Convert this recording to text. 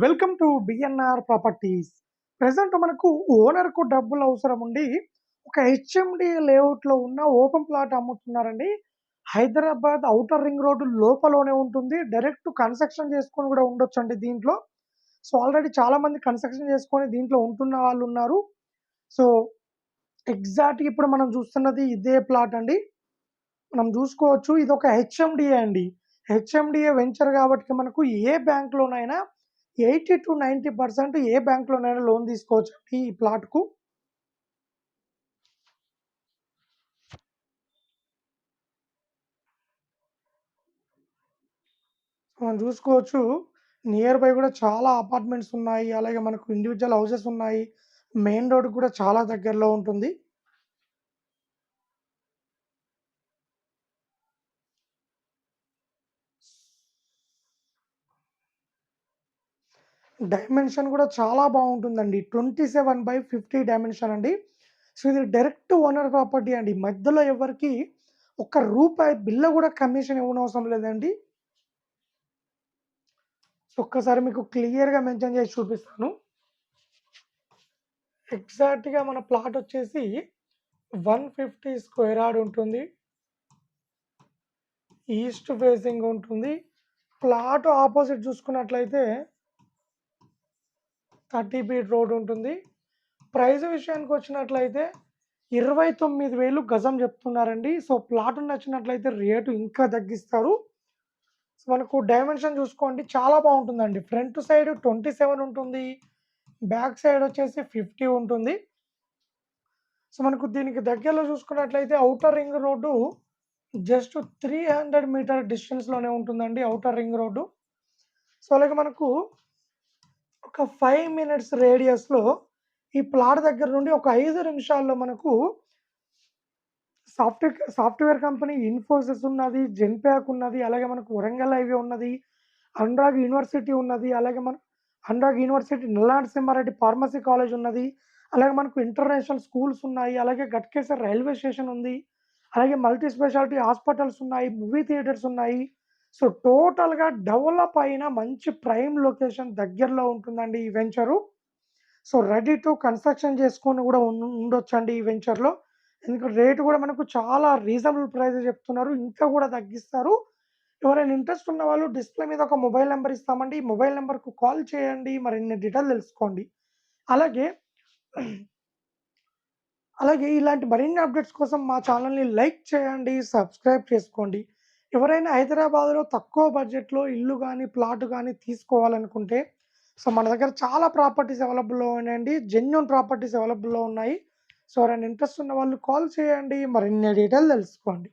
Welcome to BNR properties present మనకు ఓనర్కు డబ్బులు అవసరం ఉండి ఒక హెచ్ఎండి లేఅవుట్లో ఉన్న ఓపెన్ ప్లాట్ అమ్ముతున్నారండి. హైదరాబాద్ అవుటర్ రింగ్ రోడ్డు లోపలనే ఉంటుంది. డైరెక్ట్ కన్స్ట్రక్షన్ చేసుకొని కూడా ఉండొచ్చు అండి దీంట్లో. సో ఆల్రెడీ చాలా మంది కన్స్ట్రక్షన్ చేసుకొని దీంట్లో ఉంటున్న వాళ్ళు ఉన్నారు. సో ఎగ్జాక్ట్ ఇప్పుడు మనం చూస్తున్నది ఇదే ప్లాట్ అండి. మనం చూసుకోవచ్చు. ఇది ఒక హెచ్ఎండిఏ అండి. హెచ్ఎండిఏ వెంచర్ కాబట్టి మనకు ఏ బ్యాంక్లోనైనా ఎయిటీ టు నైంటీ పర్సెంట్ ఏ బ్యాంక్లోనైనా లోన్ తీసుకోవచ్చు అండి ఈ ప్లాట్కు? మనం చూసుకోవచ్చు నియర్ బై కూడా చాలా అపార్ట్మెంట్స్ ఉన్నాయి అలాగే మనకు ఇండివిజువల్ హౌసెస్ ఉన్నాయి మెయిన్ రోడ్ కూడా చాలా దగ్గరలో ఉంటుంది. డైమెన్షన్ కూడా చాలా బాగుంటుందండి. Twenty seven by fifty dimension అండి. సో ఇది డైరెక్ట్ ఓనర్ ప్రాపర్టీ అండి. మధ్యలో ఎవరికి ఒక్క రూపాయి బిల్ల కూడా కమిషన్ ఇవ్వనవసరం లేదండి. సో ఒక్కసారి మీకు క్లియర్గా మెన్షన్ చేసి చూపిస్తాను. ఎగ్జాక్ట్గా మన ప్లాట్ వచ్చేసి వన్ ఫిఫ్టీ స్క్వేర్ యార్డ్ ఉంటుంది. ఈస్ట్ ఫేసింగ్ ఉంటుంది. ప్లాట్ ఆపోజిట్ చూసుకున్నట్లయితే థర్టీ ఫీట్ రోడ్ ఉంటుంది. ప్రైస్ విషయానికి వచ్చినట్లయితే ఇరవై తొమ్మిది వేలు గజం చెప్తున్నారండి. సో ప్లాట్ నచ్చినట్లయితే రేటు ఇంకా తగ్గిస్తారు. సో మనకు డైమెన్షన్ చూసుకోండి. చాలా బాగుంటుందండి. ఫ్రంట్ సైడ్ ట్వంటీ సెవెన్ ఉంటుంది. బ్యాక్ సైడ్ వచ్చేసి ఫిఫ్టీ ఉంటుంది. సో మనకు దీనికి దగ్గరలో చూసుకున్నట్లయితే outer ring road just three hundred meter డిస్టెన్స్లోనే ఉంటుందండి అవుటర్ రింగ్ రోడ్డు. సో అలాగే మనకు ఒక ఫైవ్ మినిట్స్ రేడియస్లో ఈ ప్లాట్ దగ్గర నుండి ఒక ఐదు నిమిషాల్లో మనకు సాఫ్ట్వేర్ సాఫ్ట్వేర్ కంపెనీ ఇన్ఫోసిస్ ఉన్నది జెన్ప్యాక్ ఉన్నది అలాగే మనకు వరంగల్ హైవే ఉన్నది అనురాగ్ యూనివర్సిటీ ఉన్నది అలాగే మన Anurag university Nalladi Simhareddy pharmacy college ఉన్నది అలాగే మనకు ఇంటర్నేషనల్ స్కూల్స్ ఉన్నాయి అలాగే గట్కేసర్ రైల్వే స్టేషన్ ఉంది అలాగే మల్టీ స్పెషాలిటీ హాస్పిటల్స్ ఉన్నాయి మూవీ థియేటర్స్ ఉన్నాయి. సో టోటల్గా డెవలప్ అయిన మంచి ప్రైమ్ లొకేషన్ దగ్గరలో ఉంటుందండి ఈ venture. So ready to construction చేసుకొని కూడా ఉండొచ్చండి ఈ వెంచర్లో. ఎందుకంటే రేటు కూడా మనకు చాలా రీజనబుల్ ప్రైస్ చెప్తున్నారు. ఇంకా కూడా తగ్గిస్తారు. ఎవరైనా ఇంట్రెస్ట్ ఉన్న వాళ్ళు డిస్ప్లే మీద ఒక మొబైల్ నెంబర్ ఇస్తామండి. ఈ మొబైల్ నెంబర్కు కాల్ చేయండి. మరిన్ని డీటెయిల్ తెలుసుకోండి. అలాగే అలాగే ఇలాంటి మరిన్ని అప్డేట్స్ కోసం మా ఛానల్ని లైక్ చేయండి సబ్స్క్రైబ్ చేసుకోండి. ఎవరైనా హైదరాబాద్లో తక్కువ బడ్జెట్లో ఇల్లు కానీ ప్లాట్ కానీ తీసుకోవాలనుకుంటే సో మన దగ్గర చాలా ప్రాపర్టీస్ అవైలబుల్లో ఉన్నాయండి. జెన్యున్ ప్రాపర్టీస్ అవైలబుల్లో ఉన్నాయి. సో ఎవరైనా ఇంట్రెస్ట్ ఉన్న వాళ్ళు కాల్ చేయండి. మరిన్ని డీటెయిల్ తెలుసుకోండి.